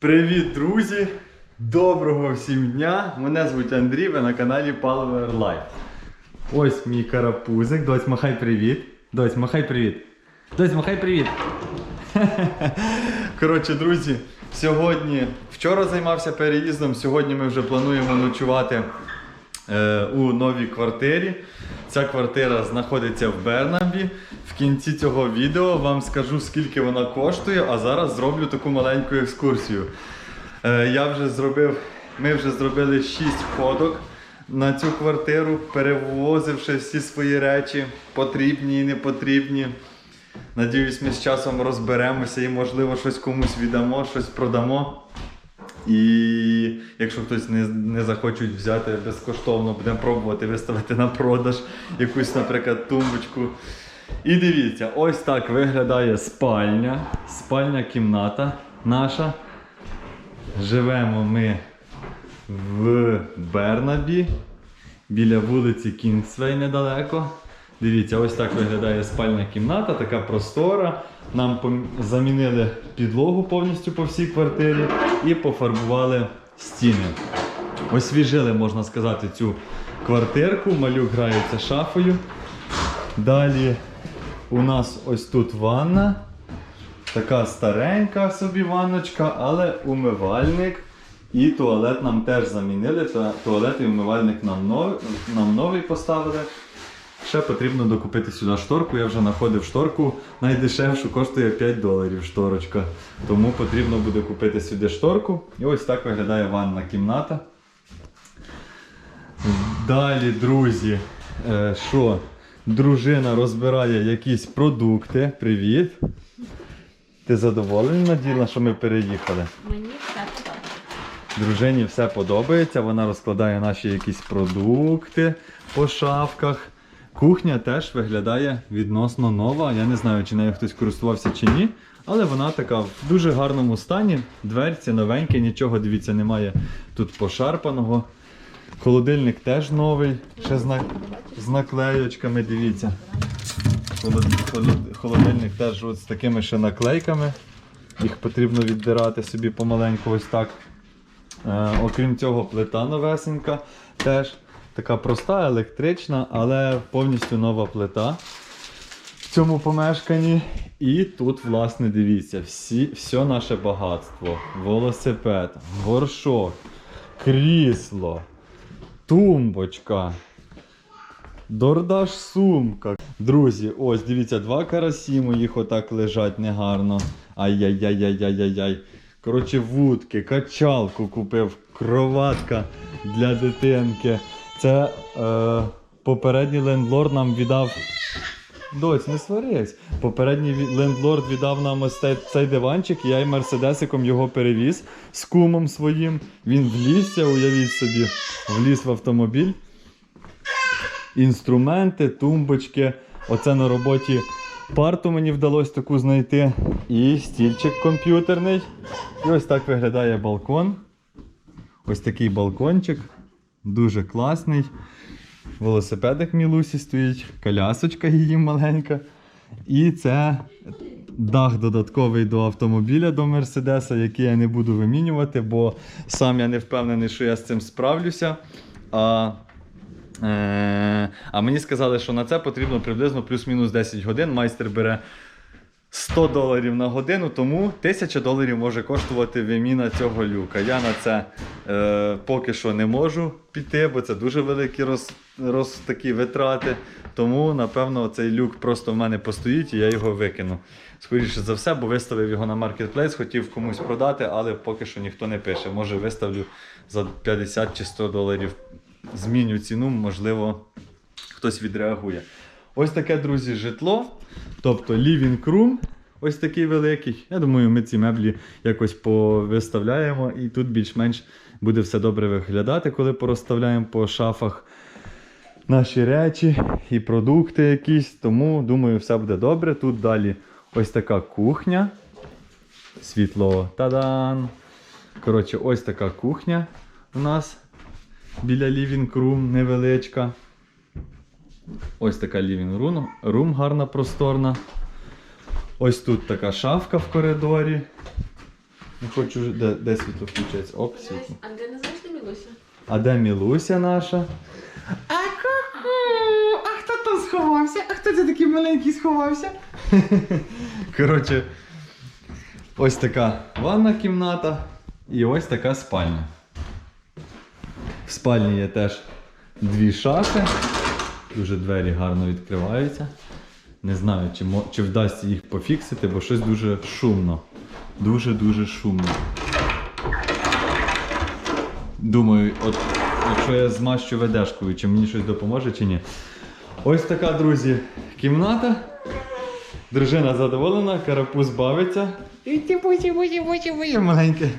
Привіт, друзі! Доброго всім дня! Мене звуть Андрій, ви на каналі Power Life. Ось мій карапузик. Дось, махай привіт. Дось, махай привіт. Дось, махай привіт. Коротше, друзі, сьогодні, вчора займався переїздом, сьогодні ми вже плануємо ночувати е, у новій квартирі. Ця квартира знаходиться в Бернабі. В кінці цього відео вам скажу, скільки вона коштує, а зараз зроблю таку маленьку екскурсію. Е, я вже зробив, ми вже зробили 6 ходок на цю квартиру, перевозивши всі свої речі, потрібні і непотрібні. Надіюсь, ми з часом розберемося і, можливо, щось комусь віддамо, щось продамо. І якщо хтось не, не захочуть взяти безкоштовно, будемо пробувати виставити на продаж якусь, наприклад, тумбочку. І дивіться, ось так виглядає спальня, спальня кімната наша. Живемо ми в Бернабі, біля вулиці Кінгсвей недалеко. Дивіться, ось так виглядає спальня кімната, така простора. Нам замінили підлогу повністю по всій квартирі і пофарбували стіни. Освіжили, можна сказати, цю квартирку. Малюк грається шафою. Далі у нас ось тут ванна. Така старенька собі ванночка, але умивальник і туалет нам теж замінили. Туалет і умивальник нам новий, нам новий поставили. Ще потрібно докупити сюди шторку. Я вже знаходив шторку. Найдешевшу коштує 5 доларів шторочка. Тому потрібно буде купити сюди шторку. І ось так виглядає ванна кімната. Далі, друзі, е, що? Дружина розбирає якісь продукти. Привіт. Ти задоволений Наділа, що ми переїхали? Мені все подобається. Дружині все подобається, вона розкладає наші якісь продукти по шафках. Кухня теж виглядає відносно нова. Я не знаю, чи нею хтось користувався чи ні. Але вона така в дуже гарному стані. Дверці новенькі, нічого, дивіться, немає тут пошарпаного. Холодильник теж новий, ще з, на... з наклеючками, дивіться. Холод- холод- Холодильник теж от з такими ще наклейками. Їх потрібно віддирати собі помаленьку ось так. Е, окрім цього, плита новесенька, теж така проста, електрична, але повністю нова плита в цьому помешканні. І тут, власне, дивіться, всі, все наше багатство. Велосипед, горшок, крісло, тумбочка. Дордаш сумка. Друзі, ось дивіться, два карасі моїх отак лежать негарно. Ай-яй-яй-яй-яй-яй. Коротше, вудки, качалку купив, кроватка для дитинки. Це е, попередній лендлорд нам віддав. Доць, не сварись. Попередній лендлорд віддав нам ось цей, цей диванчик, і я й мерседесиком його перевіз з кумом своїм. Він влізся, уявіть собі, вліз в автомобіль інструменти, тумбочки. Оце на роботі парту мені вдалося таку знайти. І стільчик комп'ютерний. І ось так виглядає балкон. Ось такий балкончик. Дуже класний. Велосипедик Мілусі стоїть, колясочка її маленька. І це дах додатковий до автомобіля до Мерседеса, який я не буду вимінювати, бо сам я не впевнений, що я з цим справлюся. А Е, а мені сказали, що на це потрібно приблизно плюс-мінус 10 годин. Майстер бере 100 доларів на годину, тому 1000 доларів може коштувати виміна цього люка. Я на це е, поки що не можу піти, бо це дуже великі роз, роз, такі витрати. Тому, напевно, цей люк просто в мене постоїть і я його викину. Скоріше за все, бо виставив його на маркетплейс, хотів комусь продати, але поки що ніхто не пише. Може виставлю за 50 чи 100 доларів зміню ціну, можливо, хтось відреагує. Ось таке, друзі, житло. Тобто living room, ось такий великий. Я думаю, ми ці меблі якось повиставляємо, і тут більш-менш буде все добре виглядати, коли порозставляємо по шафах наші речі і продукти якісь. Тому, думаю, все буде добре. Тут далі ось така кухня. Світло. Та-дан! Коротше, ось така кухня у нас біля living room невеличка. Ось така living room, room гарна просторна. Ось тут така шафка в коридорі. Не хочу, де, де світло включається? Оп, світло. А де не знаєш, де Мілуся? А де Мілуся наша? А ку-ку! А хто там сховався? А хто це такий маленький сховався? Коротше, ось така ванна кімната і ось така спальня. В спальні є теж дві шафи. Дуже двері гарно відкриваються. Не знаю, чи, чи вдасться їх пофіксити, бо щось дуже шумно. Дуже-дуже шумно. Думаю, от якщо я змащу ведешкою, чи мені щось допоможе, чи ні. Ось така, друзі, кімната. Дружина задоволена, карапуз бавиться. Маленьке.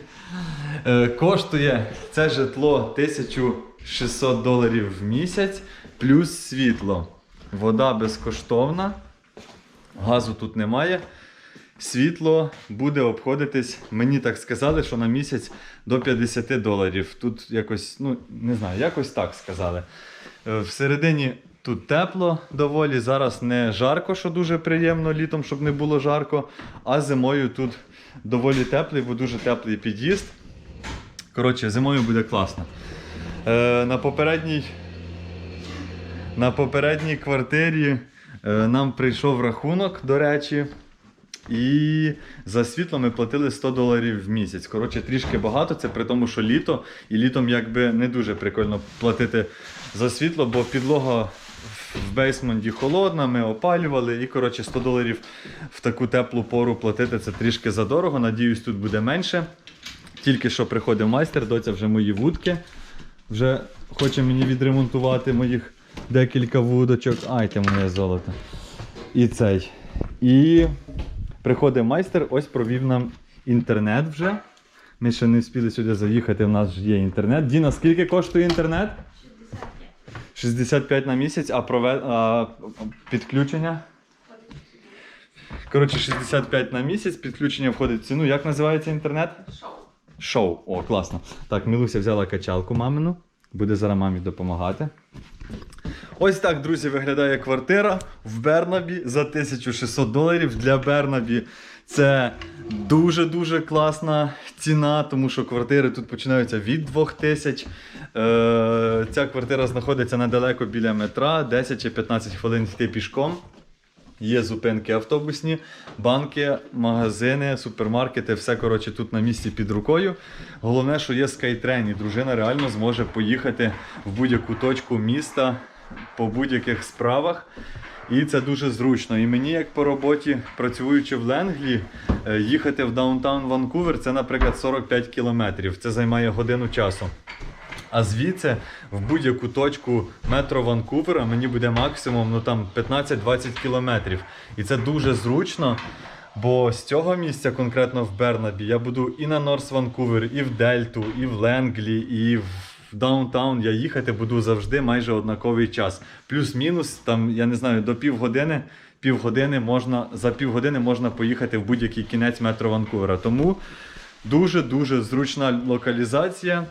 Е, коштує це житло 1600 доларів в місяць, плюс світло. Вода безкоштовна, газу тут немає. Світло буде обходитись, мені так сказали, що на місяць до 50 доларів. Тут якось, ну не знаю, якось так сказали. Е, Всередині тут тепло доволі. Зараз не жарко, що дуже приємно літом, щоб не було жарко. А зимою тут доволі теплий, бо дуже теплий під'їзд. Коротше, зимою буде класно. Е, на попередній на попередній квартирі е, нам прийшов рахунок, до речі. І за світло ми платили 100 доларів в місяць. Коротше, трішки багато, це при тому, що літо, і літом якби не дуже прикольно платити за світло, бо підлога в бейсменті холодна, ми опалювали, і коротше 100 доларів в таку теплу пору платити це трішки задорого. Надіюсь, тут буде менше. Тільки що приходив майстер, доця вже мої вудки. Вже хоче мені відремонтувати моїх декілька вудочок. Ай, ти моє золото. І цей. І приходить майстер, ось провів нам інтернет вже. Ми ще не встигли сюди заїхати, в нас є інтернет. Діна, скільки коштує інтернет? 65 на місяць, а, прове... а підключення? Коротше, 65 на місяць, підключення входить в ціну. Як називається інтернет? Шоу. Шоу. О, класно. Так, Мілуся взяла качалку мамину. Буде зараз мамі допомагати. Ось так, друзі, виглядає квартира в Бернабі за 1600 доларів. Для Бернабі це дуже-дуже класна ціна, тому що квартири тут починаються від 2000. Е, ця квартира знаходиться недалеко біля метра, 10 чи 15 хвилин йти пішком. Є зупинки автобусні, банки, магазини, супермаркети, все коротше тут на місці під рукою. Головне, що є скайтрен, і дружина реально зможе поїхати в будь-яку точку міста по будь-яких справах. І це дуже зручно. І мені, як по роботі, працюючи в Ленглі, е, їхати в даунтаун Ванкувер це, наприклад, 45 кілометрів. Це займає годину часу. А звідси в будь-яку точку метро Ванкувера мені буде максимум ну, там 15-20 кілометрів. І це дуже зручно. Бо з цього місця, конкретно в Бернабі, я буду і на Норс Ванкувер, і в Дельту, і в Ленглі, і в даунтаун. Я їхати буду завжди майже однаковий час. Плюс-мінус, там, я не знаю, до півгодини. Півгодини можна, за півгодини можна поїхати в будь-який кінець метро Ванкувера. Тому дуже-дуже зручна локалізація.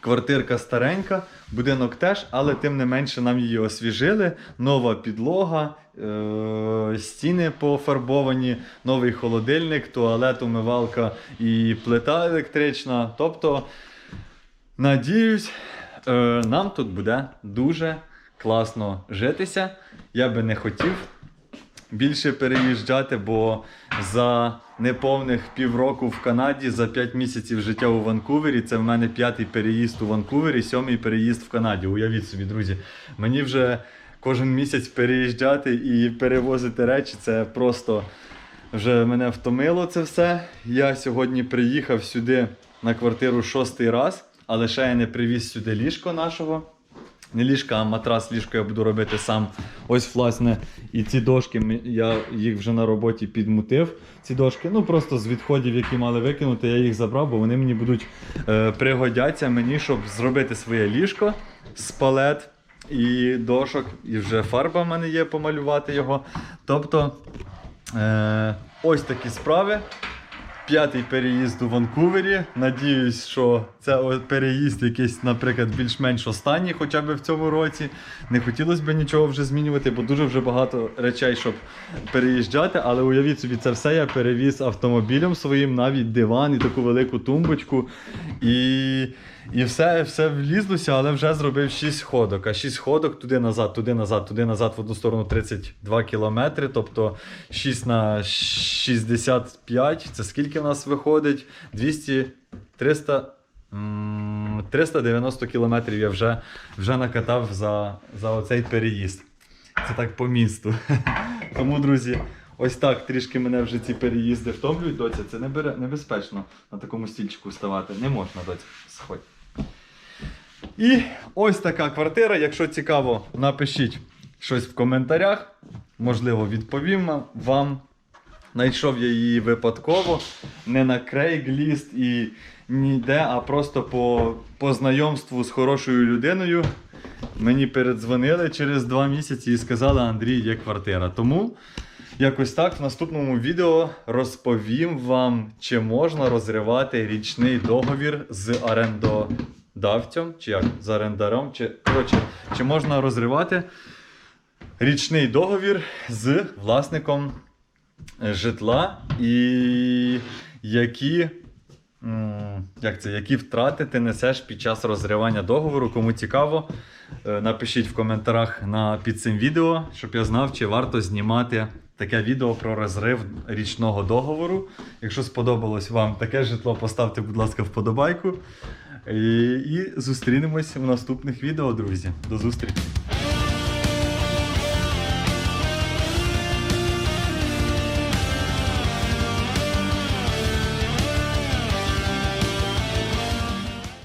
Квартирка старенька, будинок теж, але тим не менше нам її освіжили. Нова підлога, е- стіни пофарбовані, новий холодильник, туалет, умивалка і плита електрична. Тобто, надіюсь, е- нам тут буде дуже класно житися. Я би не хотів більше переїжджати, бо за неповних півроку в Канаді, за 5 місяців життя у Ванкувері, це в мене п'ятий переїзд у Ванкувері, сьомий переїзд в Канаді. Уявіть собі, друзі. Мені вже кожен місяць переїжджати і перевозити речі, це просто вже мене втомило це все. Я сьогодні приїхав сюди на квартиру шостий раз, але ще я не привіз сюди ліжко нашого. Не ліжка, а матрас ліжко я буду робити сам. Ось, власне, і ці дошки я їх вже на роботі підмутив. Ці дошки, ну просто з відходів, які мали викинути, я їх забрав, бо вони мені будуть е, пригодяться мені, щоб зробити своє ліжко з палет і дошок. І вже фарба в мене є помалювати його. Тобто, е, ось такі справи. П'ятий переїзд у Ванкувері. Надіюсь, що це переїзд якийсь, наприклад, більш-менш останній, хоча б в цьому році. Не хотілося б нічого вже змінювати, бо дуже вже багато речей, щоб переїжджати. Але уявіть собі, це все я перевіз автомобілем своїм, навіть диван і таку велику тумбочку. І, і все, все влізлося, але вже зробив 6 ходок. А 6 ходок туди назад, туди назад, туди назад в одну сторону 32 кілометри. Тобто 6 на 65. Це скільки в нас виходить? 200, 300. 390 кілометрів я вже, вже накатав за, за оцей переїзд. Це так по місту. Тому, друзі, ось так трішки мене вже ці переїзди втомлюють, доця. Це небезпечно на такому стільчику вставати. Не можна, доця, сходь. І ось така квартира. Якщо цікаво, напишіть щось в коментарях. Можливо, відповім вам. Знайшов я її випадково, не на Craigslist і ніде, а просто по, по знайомству з хорошою людиною. Мені передзвонили через два місяці і сказали, Андрій, є квартира. Тому якось так в наступному відео розповім вам, чи можна розривати річний договір з орендодавцем, чи як з орендарем, чи коротше, чи можна розривати річний договір з власником житла і які. Як це, які втрати ти несеш під час розривання договору? Кому цікаво, е, напишіть в коментарях на, під цим відео, щоб я знав, чи варто знімати таке відео про розрив річного договору. Якщо сподобалось вам таке житло, поставте, будь ласка, вподобайку. І, і зустрінемось в наступних відео, друзі. До зустрічі!